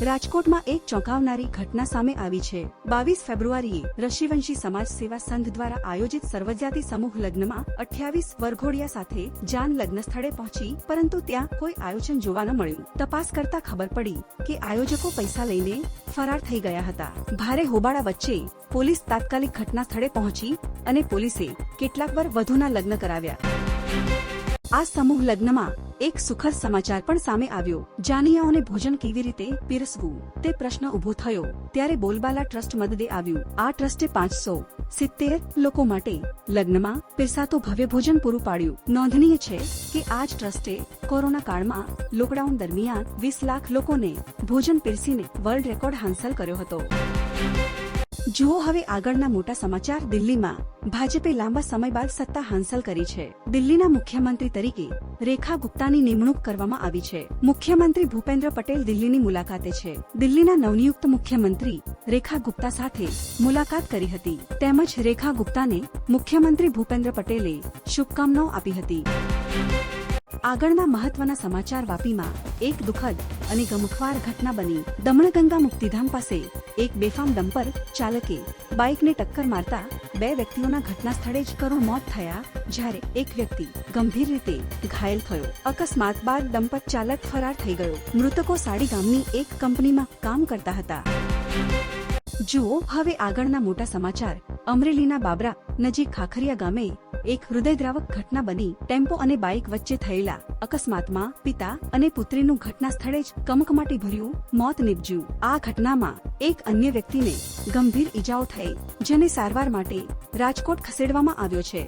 રાજકોટમાં એક ચોંકાવનારી ઘટના સામે આવી છે. બાવીસ ફેબ્રુઆરીએ રશિવંશી સમાજ સેવા સંઘ દ્વારા આયોજિત સર્વજાતિ સમૂહ લગ્નમાં અઠ્યાવીસ વરઘોડિયા સાથે જાન લગ્ન સ્થળે પહોંચી, પરંતુ ત્યાં કોઈ આયોજન જોવા ન મળ્યું. તપાસ કરતા ખબર પડી કે આયોજકો પૈસા લઈને ફરાર થઈ ગયા હતા. ભારે હોબાળા વચ્ચે પોલીસ તાત્કાલિક ઘટના સ્થળે પહોંચી અને પોલીસે કેટલાક વાર વધુના લગ્ન કરાવ્યા. આ સમૂહ લગ્નમાં એક સુખદ સમાચાર પણ સામે આવ્યો. જાનિયાઓને ભોજન કેવી રીતે પીરસવું? તે પ્રશ્ન ઊભો થયો. ત્યારે બોલબાલા ટ્રસ્ટ મદદે આવ્યું. આ ટ્રસ્ટે પાંચસો સિત્તેર લોકો માટે લગ્નમાં પીરસાતો ભવ્ય ભોજન પૂરું પાડ્યું. નોંધનીય છે કે આ જ ટ્રસ્ટે કોરોના કાળમાં લોકડાઉન દરમિયાન વીસ લાખ લોકોને ભોજન પીરસીને વર્લ્ડ રેકોર્ડ હાંસલ કર્યો હતો. જુઓ હવે આગળના મોટા સમાચાર દિલ્હીમાં. ભાજપે લાંબા સમય બાદ સત્તા હાંસલ કરી છે. દિલ્હીના મુખ્યમંત્રી તરીકે રેખા ગુપ્તાની નિમણૂક કરવામાં આવી છે. મુખ્યમંત્રી ભૂપેન્દ્ર પટેલ દિલ્હીની મુલાકાતે છે. દિલ્હીના નવનિયુક્ત મુખ્યમંત્રી રેખા ગુપ્તા સાથે મુલાકાત કરી હતી. તેમજ રેખા ગુપ્તાને મુખ્યમંત્રી ભૂપેન્દ્ર પટેલે શુભકામનાઓ આપી હતી. આગળના મહત્વના સમાચાર વાપીમાં એક દુઃખદ અને ગમખ્વાર ઘટના બની. દમણગંગા મુક્તિધામ પાસે એક બેફામ ડમ્પર ચાલકે બાઇકને ટક્કર મારતા બે વ્યક્તિઓના ઘટના સ્થળે જ કરુણ મોત થયા જ્યારે એક વ્યક્તિ ગંભીર રીતે ઘાયલ થયો. અકસ્માત બાદ ડમ્પર ચાલક ફરાર થઈ ગયો. મૃતકો સાડી ગામની એક કંપનીમાં કામ કરતા હતા. જુઓ હવે આગળના મોટા સમાચાર અમરેલીના બાબરા નજીક ખાખરિયા ગામે એક હૃદયદ્રાવક ઘટના બની. ટેમ્પો અને બાઇક વચ્ચે થયેલા અકસ્માતમાં પિતા અને પુત્રીનું ઘટના સ્થળે જ કમકમાટી ભર્યું, મોત નીપજ્યું. આ ઘટનામાં એક અન્ય વ્યક્તિને ગંભીર ઈજાઓ થઈ, જેને સારવાર માટે રાજકોટ ખસેડવામાં આવ્યો છે.